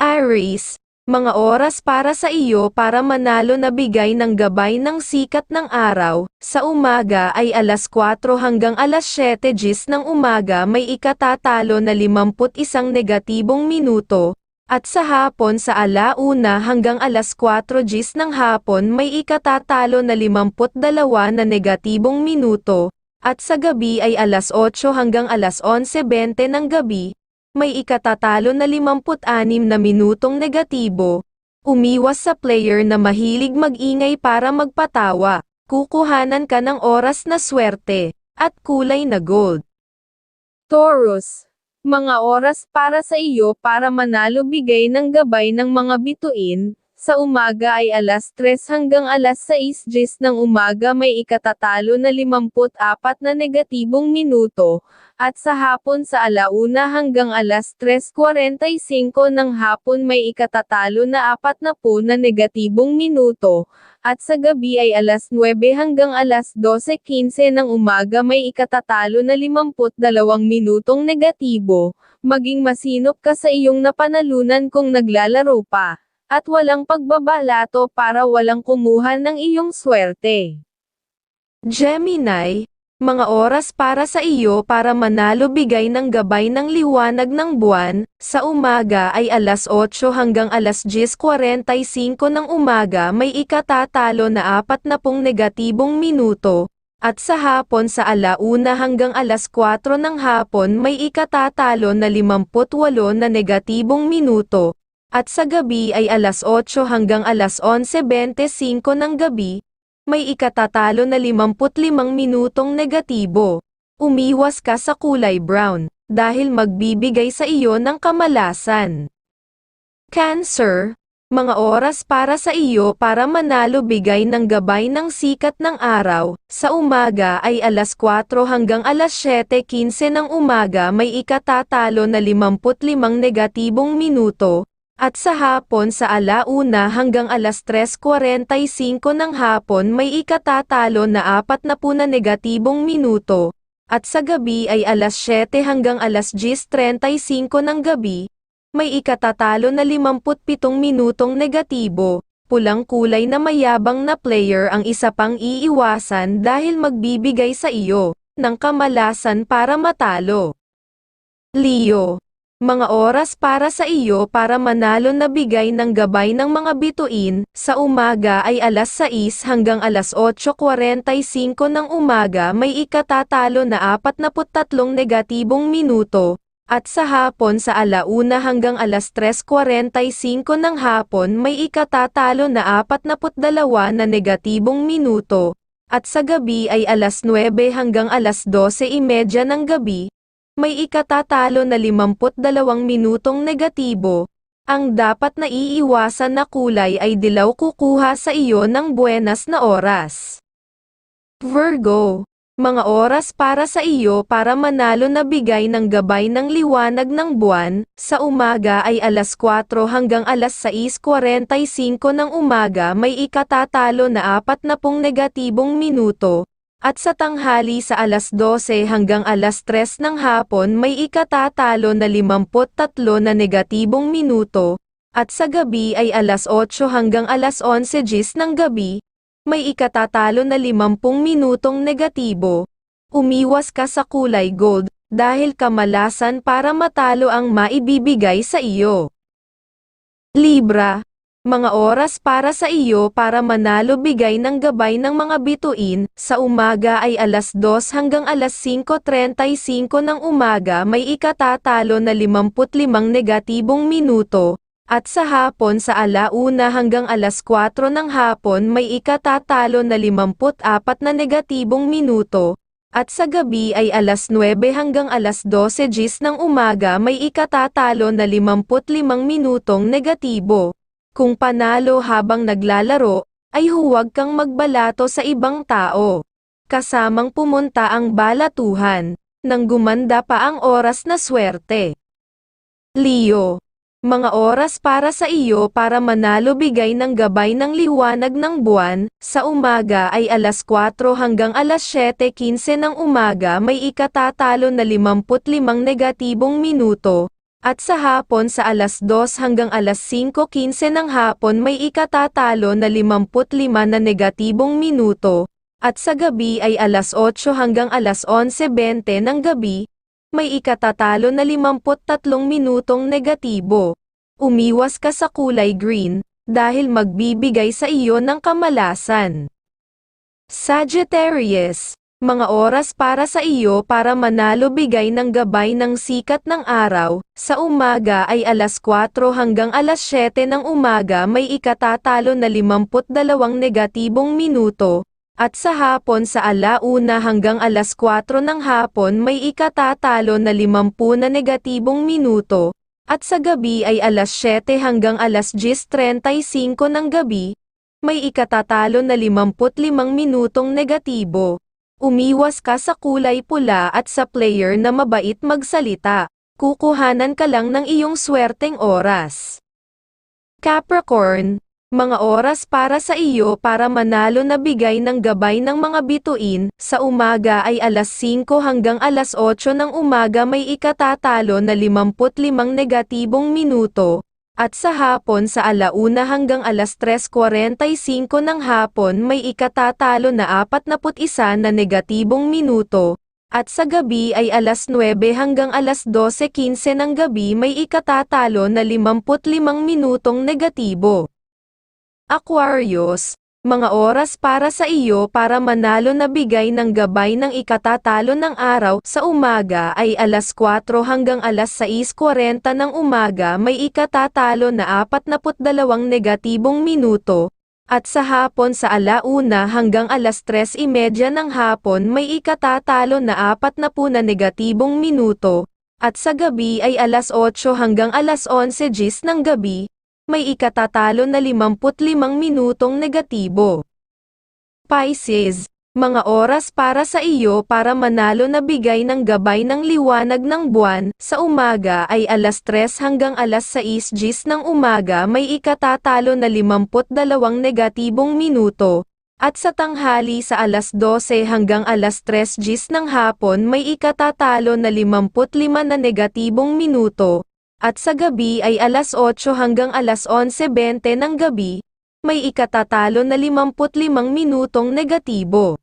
Aries, mga oras para sa iyo para manalo na bigay ng gabay ng sikat ng araw, sa umaga ay alas 4 hanggang alas 7 gis ng umaga may ikatatalo na 51 negatibong minuto, at sa hapon sa alauna hanggang alas 4 gis ng hapon may ikatatalo na 52 na negatibong minuto, at sa gabi ay alas 8 hanggang alas 11.20 ng gabi, may ikatatalo na 56 na minutong negatibo. Umiwas sa player na mahilig magingay para magpatawa, kukuhanan ka ng oras na swerte, at kulay na gold. Taurus, mga oras para sa iyo para manalo bigay ng gabay ng mga bituin, sa umaga ay alas 3 hanggang alas 6 gis ng umaga may ikatatalo na 54 na negatibong minuto, at sa hapon sa alauna hanggang alas 3.45 ng hapon may ikatatalo na 40 na negatibong minuto, at sa gabi ay alas 9 hanggang alas 12.15 ng umaga may ikatatalo na 52 minutong negatibo, maging masinop ka sa iyong napanalunan kung naglalaro pa at walang pagbabalato para walang kumuha ng iyong swerte. Gemini, mga oras para sa iyo para manalo bigay ng gabay ng liwanag ng buwan, sa umaga ay alas 8 hanggang alas 10.45 ng umaga may ikatatalo na 40 negatibong minuto, at sa hapon sa alauna hanggang alas 4 ng hapon may ikatatalo na 58 na negatibong minuto, at sa gabi ay alas 8 hanggang alas 11.25 ng gabi, may ikatatalo na 55 minutong negatibo. Umiwas ka sa kulay brown, dahil magbibigay sa iyo ng kamalasan. Cancer, mga oras para sa iyo para manalo bigay ng gabay ng sikat ng araw, sa umaga ay alas 4 hanggang alas 7.15 ng umaga may ikatatalo na 55 negatibong minuto, at sa hapon sa alauna hanggang alas 3.45 ng hapon may ikatatalo na 40 na negatibong minuto, at sa gabi ay alas 7 hanggang alas 10.35 ng gabi, may ikatatalo na 57 minutong negatibo. Pulang kulay na mayabang na player ang isa pang iiwasan dahil magbibigay sa iyo ng kamalasan para matalo. Leo mga oras para sa iyo para manalo na bigay ng gabay ng mga bituin, sa umaga ay alas 6 hanggang alas 8.45 ng umaga may ikatatalo na 43 negatibong minuto, at sa hapon sa alauna hanggang alas 3.45 ng hapon may ikatatalo na 42 na negatibong minuto, at sa gabi ay alas 9 hanggang alas 12.30 ng gabi, may ikatatalo na 52 minutong negatibo. Ang dapat na iiwasan na kulay ay dilaw kukuha sa iyo ng buenas na oras. Virgo, mga oras para sa iyo para manalo na bigay ng gabay ng liwanag ng buwan, sa umaga ay alas 4 hanggang alas 6.45 ng umaga may ikatatalo na 40 negatibong minuto, at sa tanghali sa alas 12 hanggang alas 3 ng hapon may ikatatalo na 53 na negatibong minuto, at sa gabi ay alas 8 hanggang alas 11 gis ng gabi, may ikatatalo na 50 minutong negatibo. Umiwas ka sa kulay gold, dahil kamalasan para matalo ang maibibigay sa iyo. Libra, mga oras para sa iyo para manalo bigay ng gabay ng mga bituin, sa umaga ay alas 2 hanggang alas 5.35 ng umaga may ikatatalo na 55 negatibong minuto, at sa hapon sa alauna hanggang alas 4 ng hapon may ikatatalo na 54 na negatibong minuto, at sa gabi ay alas 9 hanggang alas 12 gis ng umaga may ikatatalo na 55 minutong negatibo. Kung panalo habang naglalaro, ay huwag kang magbalato sa ibang tao. Kasamang pumunta ang balatuhan, nang gumanda pa ang oras na swerte. Leo, mga oras para sa iyo para manalo bigay ng gabay ng liwanag ng buwan, sa umaga ay alas 4 hanggang alas 7.15 ng umaga may ikatatalo na 55 negatibong minuto, At sa hapon sa alas 2 hanggang alas 5.15 ng hapon may ikatatalo na 55 na negatibong minuto, at sa gabi ay alas 8 hanggang alas 11.20 ng gabi, may ikatatalo na 53 minutong negatibo. Umiwas ka sa kulay green, dahil magbibigay sa iyo ng kamalasan. Sagittarius, mga oras para sa iyo para manalo bigay ng gabay ng sikat ng araw, sa umaga ay alas 4 hanggang alas 7 ng umaga may ikatatalo na 52 negatibong minuto, at sa hapon sa alauna hanggang alas 4 ng hapon may ikatatalo na 50 na negatibong minuto, at sa gabi ay alas 7 hanggang alas 10.35 ng gabi, may ikatatalo na 55 minutong negatibo. Umiwas ka sa kulay pula at sa player na mabait magsalita. Kukuhanan ka lang ng iyong swerteng oras. Capricorn, mga oras para sa iyo para manalo na bigay ng gabay ng mga bituin, sa umaga ay alas 5 hanggang alas 8 ng umaga may ikatatalo na 55 negatibong minuto, at sa hapon sa alauna hanggang alas 3.45 ng hapon may ikatatalo na 41 na negatibong minuto, at sa gabi ay alas 9 hanggang alas 12.15 ng gabi may ikatatalo na 55 minutong negatibo. Aquarius, mga oras para sa iyo para manalo na bigay ng gabay ng ikatatalo ng araw sa umaga ay alas 4 hanggang alas 6.40 ng umaga. May ikatatalo na 42 negatibong minuto, at sa hapon sa alauna hanggang alas 3.30 ng hapon may ikatatalo na 40 na negatibong minuto, at sa gabi ay alas 8 hanggang alas 11 gis ng gabi, may ikatatalo na 55 minutong negatibo. Pisces, mga oras para sa iyo para manalo na bigay ng gabay ng liwanag ng buwan, sa umaga ay alas 3 hanggang alas 6 gis ng umaga may ikatatalo na 52 negatibong minuto, at sa tanghali sa alas 12 hanggang alas 3 gis ng hapon may ikatatalo na 55 na negatibong minuto, at sa gabi ay alas 8 hanggang alas 11.20 ng gabi, may ikatatalo na 55 minutong negatibo.